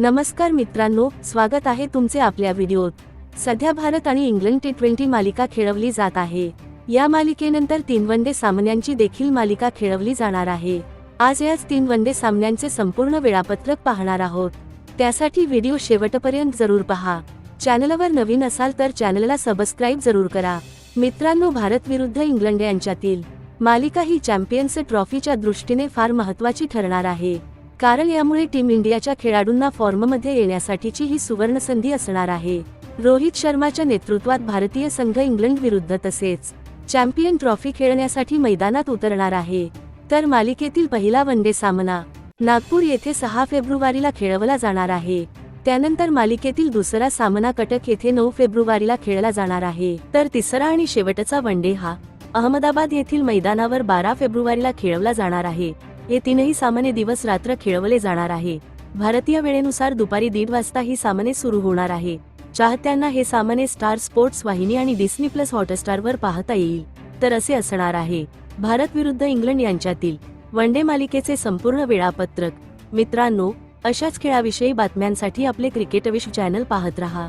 नमस्कार मित्रांनो स्वागत आहे तुमचे आपल्या व्हिडिओत. सध्या भारत आणि इंग्लंड टी ट्वेंटी मालिका खेळवली जात आहे. या मालिकेनंतर तीन वनडे सामन्यांची देखील मालिका खेळवली जाणार आहे. आज याच तीन वनडे सामन्यांचे संपूर्ण वेळापत्रक पाहणार आहोत. त्यासाठी व्हिडिओ शेवटपर्यंत जरूर पहा. चॅनलवर नवीन असाल तर चॅनलला सबस्क्राईब जरूर करा. मित्रांनो भारत विरुद्ध इंग्लंड यांच्यातील मालिका ही चॅम्पियन्स ट्रॉफीच्या दृष्टीने फार महत्वाची ठरणार आहे. कारण यामुळे टीम इंडियाच्या खेळाडूंना फॉर्ममध्ये येण्यासाठीची ही सुवर्ण संधी असणार आहे. रोहित शर्माच्या नेतृत्वात भारतीय संघ इंग्लंड विरुद्ध तसेच चॅम्पियन ट्रॉफी खेळण्यासाठी मैदानात उतरणार आहे. तर मालिकेतील पहिला वनडे सामना नागपूर येथे सहा फेब्रुवारीला खेळवला जाणार आहे. त्यानंतर मालिकेतील दुसरा सामना कटक येथे नऊ फेब्रुवारीला खेळला जाणार आहे. तर तिसरा आणि शेवटचा वनडे हा अहमदाबाद येथील मैदानावर बारा फेब्रुवारीला खेळवला जाणार आहे. हे तीनही सामने दिवस रात्र खेळवले जाणार आहे. भारतीय वेळेनुसार दुपारी दीड वाजता ही सामने सुरू होणार आहे. चाहत्यांना हे सामने स्टार स्पोर्ट्स वाहिनी आणि डिस्नी प्लस हॉटस्टारवर पाहता येईल. तर असे असणार आहे. भारत विरुद्ध इंग्लंड यांच्यातील वनडे मालिकेचे संपूर्ण वेळापत्रक. मित्रांनो अशाच खेळाविषयी बातम्यांसाठी आपले क्रिकेट विश्व चॅनल पाहत रहा.